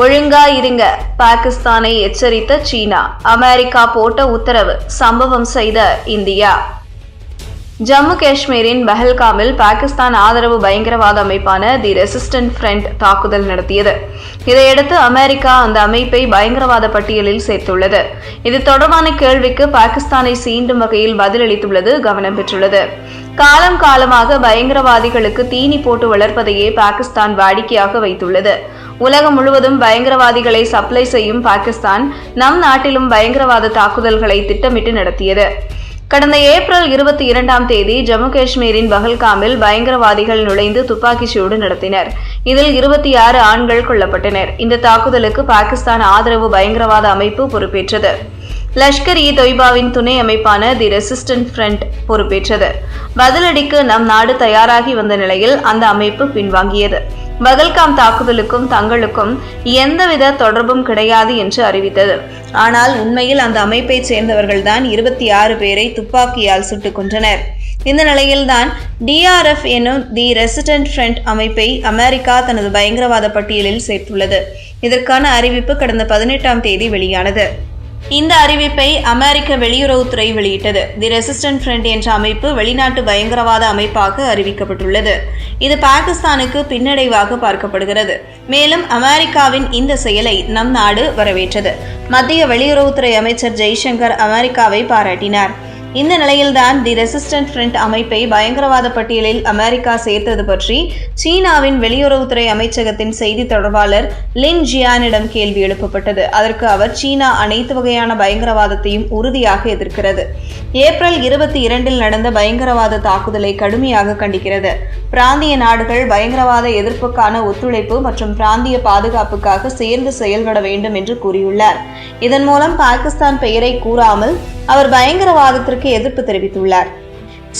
ஒழுங்கா இருங்க. பாகிஸ்தானை எச்சரித்த சீனா. அமெரிக்கா போட்ட உத்தரவு சம்பவம் செய்த இந்தியா. ஜம்மு காஷ்மீரின் பஹல்காமில் பாகிஸ்தான் ஆதரவு பயங்கரவாத அமைப்பான தி ரெசிஸ்டன்ட் ஃப்ரண்ட் தாக்குதல் நடத்தியது. இதையடுத்து அமெரிக்கா அந்த அமைப்பை பயங்கரவாத பட்டியலில் சேர்த்துள்ளது. இது தொடர்பான கேள்விக்கு பாகிஸ்தானை சீண்டும் வகையில் பதிலளித்துள்ளது கவனம் பெற்றுள்ளது. காலம் காலமாக பயங்கரவாதிகளுக்கு தீனி போட்டு வளர்ப்பதையே பாகிஸ்தான் வாடிக்கையாக வைத்துள்ளது. உலகம் முழுவதும் பயங்கரவாதிகளை சப்ளை செய்யும் பாகிஸ்தான் நம் நாட்டிலும் பயங்கரவாத தாக்குதல்களை திட்டமிட்டு நடத்தியது. கடந்த ஏப்ரல் இருபத்தி இரண்டாம் தேதி ஜம்மு காஷ்மீரின் பஹல்காமில் பயங்கரவாதிகள் நுழைந்து துப்பாக்கிச் சூடு நடத்தினர். இதில் இருபத்தி ஆறு ஆண்கள் கொல்லப்பட்டனர். இந்த தாக்குதலுக்கு பாகிஸ்தான் ஆதரவு பயங்கரவாத அமைப்பு பொறுப்பேற்றது. லஷ்கர் இ தொய்பாவின் துணை அமைப்பான தி ரெசிஸ்டன்ட் ஃப்ரண்ட் பொறுப்பேற்றது. பதிலடிக்கு நம் நாடு தயாராகி வந்த நிலையில் அந்த அமைப்பு பின்வாங்கியது. பகல்காம் தாக்குதலுக்கும் தங்களுக்கும் எந்தவித தொடர்பும் கிடையாது என்று அறிவித்தது. ஆனால் உண்மையில் அந்த அமைப்பைச் சேர்ந்தவர்கள்தான் இருபத்தி ஆறு பேரை துப்பாக்கியால் சுட்டுக் கொன்றனர் இந்த நிலையில்தான் டிஆர்எஃப் எனும் தி ரெசிடென்ட் ஃப்ரண்ட் அமைப்பை அமெரிக்கா தனது பயங்கரவாத பட்டியலில் சேர்த்துள்ளது. இதற்கான அறிவிப்பு கடந்த பதினெட்டாம் தேதி வெளியானது. இந்த அறிவிப்பை அமெரிக்க வெளியுறவுத்துறை வெளியிட்டது. தி ரெசிஸ்டன்ட் ஃப்ரண்ட் என்ற அமைப்பு வெளிநாட்டு பயங்கரவாத அமைப்பாக அறிவிக்கப்பட்டுள்ளது. இது பாகிஸ்தானுக்கு பின்னடைவாக பார்க்கப்படுகிறது. மேலும் அமெரிக்காவின் இந்த செயலை நம் நாடு வரவேற்றது. மத்திய வெளியுறவுத்துறை அமைச்சர் ஜெய்சங்கர் அமெரிக்காவை பாராட்டினார். இந்த நிலையில்தான் தி ரெசிஸ்டன்ட் ஃப்ரண்ட் அமைப்பை பயங்கரவாத பட்டியலில் அமெரிக்கா சேர்த்தது பற்றி சீனாவின் வெளியுறவுத்துறை அமைச்சகத்தின் செய்தி தொடர்பாளர் லின் ஜியானிடம் கேள்வி எழுப்பப்பட்டது. அதற்கு அவர் சீனா அனைத்து வகையான பயங்கரவாதத்தையும் உறுதியாக எதிர்க்கிறது. ஏப்ரல் இருபத்தி இரண்டில் நடந்த பயங்கரவாத தாக்குதலை கடுமையாக கண்டிக்கிறது. பிராந்திய நாடுகள் பயங்கரவாத எதிர்ப்புக்கான ஒத்துழைப்பு மற்றும் பிராந்திய பாதுகாப்புக்காக சேர்ந்து செயல்பட வேண்டும் என்று கூறியுள்ளார். இதன் மூலம் பாகிஸ்தான் பெயரை கூறாமல் அவர் பயங்கரவாதத்திற்கு எதிர்ப்பு தெரிவித்துள்ளார்.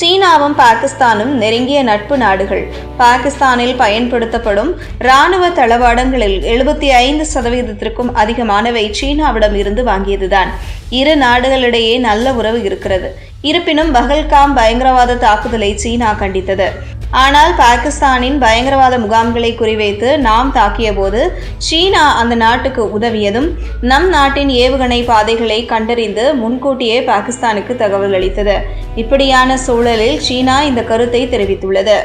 சீனாவும் பாகிஸ்தானும் நெருங்கிய நட்பு நாடுகள். பாகிஸ்தானில் பயன்படுத்தப்படும் இராணுவ தளவாடங்களில் எழுபத்தி ஐந்து சதவீதத்திற்கும் அதிகமானவை சீனாவிடம் இருந்து வாங்கியதுதான். இரு நாடுகளிடையே நல்ல உறவு இருக்கிறது. இருப்பினும் பகல்காம் பயங்கரவாத தாக்குதலை சீனா கண்டித்தது. ஆனால் பாகிஸ்தானின் பயங்கரவாத முகாம்களை குறிவைத்து நாம் தாக்கியபோது சீனா அந்த நாட்டுக்கு உதவியதும் நம் நாட்டின் ஏவுகணை பாதைகளை கண்டறிந்து முன்கூட்டியே பாகிஸ்தானுக்கு தகவல் அளித்தது. இப்படியான சூழலில் சீனா இந்த கருத்தை தெரிவித்துள்ளது.